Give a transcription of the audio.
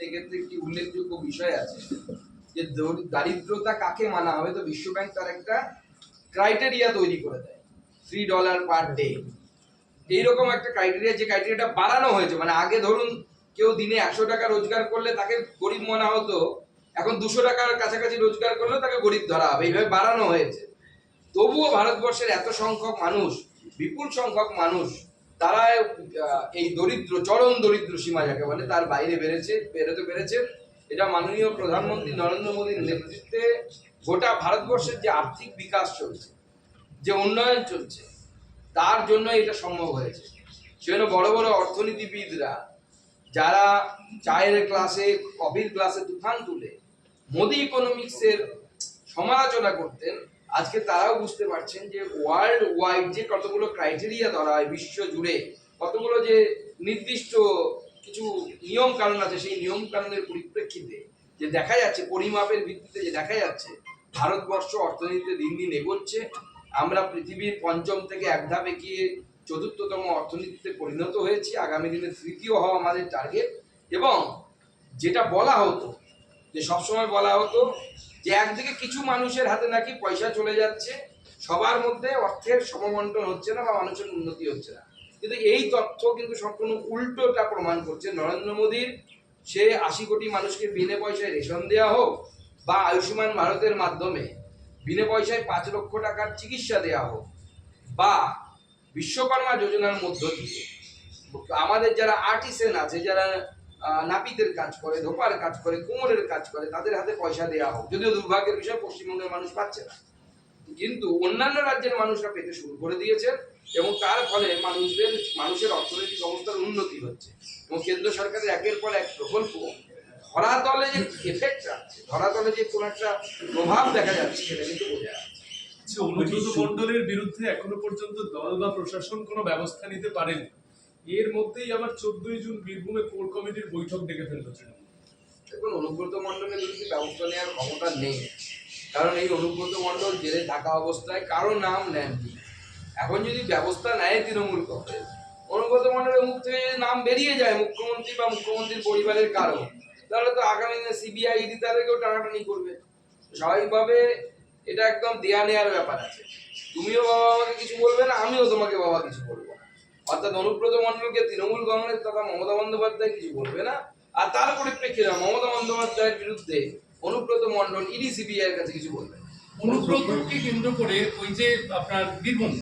এক্ষেত্রে একটি উল্লেখযোগ্য বিষয় আছে, যে দরি- দারিদ্রতা কাকে মানা হবে? তো বিশ্ব ব্যাংক তার একটা ক্রাইটেরিয়া তৈরি করে দেয় থ্রি ডলার পার ডে এইরকম একটা ক্রাইটেরিয়া যে ক্রাইটেরিয়াটা বাড়ানো হয়েছে। মানে আগে ধরুন কেউ দিনে একশো টাকা রোজগার করলে তাকে গরিব মনে হতো, এখন দুশো টাকার কাছাকাছি রোজগার করলে তাকে গরিব ধরা হবে। এইভাবে বাড়ানো হয়েছে। তবুও ভারতবর্ষের এত সংখ্যক মানুষ, বিপুল সংখ্যক মানুষ তারা এই দরিদ্র, চরম দরিদ্র সীমা যাকে বলে, তার বাইরে বেড়েছে বেরোতে পেরেছে। এটা মাননীয় প্রধানমন্ত্রী নরেন্দ্র মোদীর নেতৃত্বে গোটা ভারতবর্ষের যে আর্থিক বিকাশ চলছে, যে উন্নয়ন চলছে, তার জন্য এটা সম্ভব হয়েছে। সেজন্য বড় বড় অর্থনীতিবিদরা, যারা চায়ের ক্লাসে, কফির ক্লাসে তুফান তুলে, মোদি ইকোনমিক্সের সমালোচনা করতেন আজকে তারাও বুঝতে পারছেন যে ওয়ার্ল্ড ওয়াইড যে কতগুলো ক্রাইটেরিয়া ধরা হয় বিশ্ব জুড়ে, কতগুলো যে নির্দিষ্ট কিছু নিয়ম কানুন আছে, সেই নিয়ম কানুনের পরিপ্রেক্ষিতে যে দেখা যাচ্ছে, পরিমাপের ভিত্তিতে যে দেখা যাচ্ছে, ভারতবর্ষ অর্থনীতিতে দিন দিন এগোচ্ছে। আমরা পৃথিবীর পঞ্চম থেকে এক ধাপ এগিয়ে চতুর্থতম অর্থনীতিতে পরিণত হয়েছি। আগামী দিনে তৃতীয় হওয়া আমাদের টার্গেট এবং যেটা বলা হতো, যে সবসময় বলা হতো যে একদিকে কিছু মানুষের হাতে নাকি পয়সা চলে যাচ্ছে, সবার মধ্যে অর্থের সমবন্টন হচ্ছে না বা মানুষের উন্নতি হচ্ছে না। কিন্তু এই তথ্য কিন্তু সম্পূর্ণ উল্টোটা প্রমাণ করছে। নরেন্দ্র মোদীর সে আশি কোটি মানুষকে বিনে পয়সায় রেশন দেওয়া হোক বা আয়ুষ্মান ভারতের মাধ্যমে বিনে পয়সায় পাঁচ লক্ষ টাকার চিকিৎসা দেওয়া হোক বা বিশ্বকর্মা যোজনার মধ্য দিয়ে। আমাদের যারা আর্টিসেন আছে, যারা নাপিতের কাজ করে, ধোপার কাজ করে, কোমরের কাজ করে, তাদের হাতে পয়সা দেওয়া হোক। যদিও দুর্ভাগ্যের বিষয়, পশ্চিমবঙ্গের মানুষ পাচ্ছে না। কিন্তু অন্যান্য রাজ্যের মানুষরা পেতে শুরু করে দিয়েছে এবং তার ফলে মানুষদের, মানুষের অর্থনৈতিক অবস্থার উন্নতি হচ্ছে। এবং কেন্দ্র সরকারের একের পর এক প্রকল্প ধরাতলে যে এফেক্ট আছে, ধরাতলে যে কোনো একটা প্রভাব দেখা যাচ্ছে সেটা কিন্তু বোঝা যাচ্ছে। অনুব্রত মণ্ডলের বিরুদ্ধে এখনও পর্যন্ত দল বা প্রশাসন কোনো ব্যবস্থা নিতে পারেনি। এর মধ্যেই আবার চোদ্দই জুন বীরভূমে কোর কমিটির বৈঠক ডেকে ফেলতে তৃণমূল। দেখুন, অনুব্রত মণ্ডলের বিরুদ্ধে ব্যবস্থা নেওয়ার ক্ষমতা নেই। কারণ এই অনুব্রত মণ্ডল জেলে থাকা অবস্থায় কারও নাম নেননি। এখন যদি ব্যবস্থা নেয় তৃণমূল কংগ্রেস, অনুব্রত মণ্ডলের মুখ থেকে যদি নাম বেরিয়ে যায় মুখ্যমন্ত্রী বা মুখ্যমন্ত্রীর পরিবারের কারও, তাহলে তো আগামী দিনে সিবিআই, ইডি তাদেরকেও টানাটানি করবে। স্বাভাবিকভাবে এটা একদম দেয়া নেয়ার ব্যাপার আছে। তুমিও বাবা আমাকে কিছু বলবে না, আমিও তোমাকে বাবা কিছু বলব। অর্থাৎ অনুব্রত মন্ডলকে তৃণমূল কংগ্রেস তথা মমতা বন্দ্যোপাধ্যায় কিছু বলবে না আর তার পরিপ্রেক্ষিতে মমতা বন্দ্যোপাধ্যায়ের বিরুদ্ধে অনুব্রত মন্ডল ইডি, সিবিআই এর কাছে কিছু বলবে। অনুব্রতকে কেন্দ্র করে ওই যে আপনার বীরভূম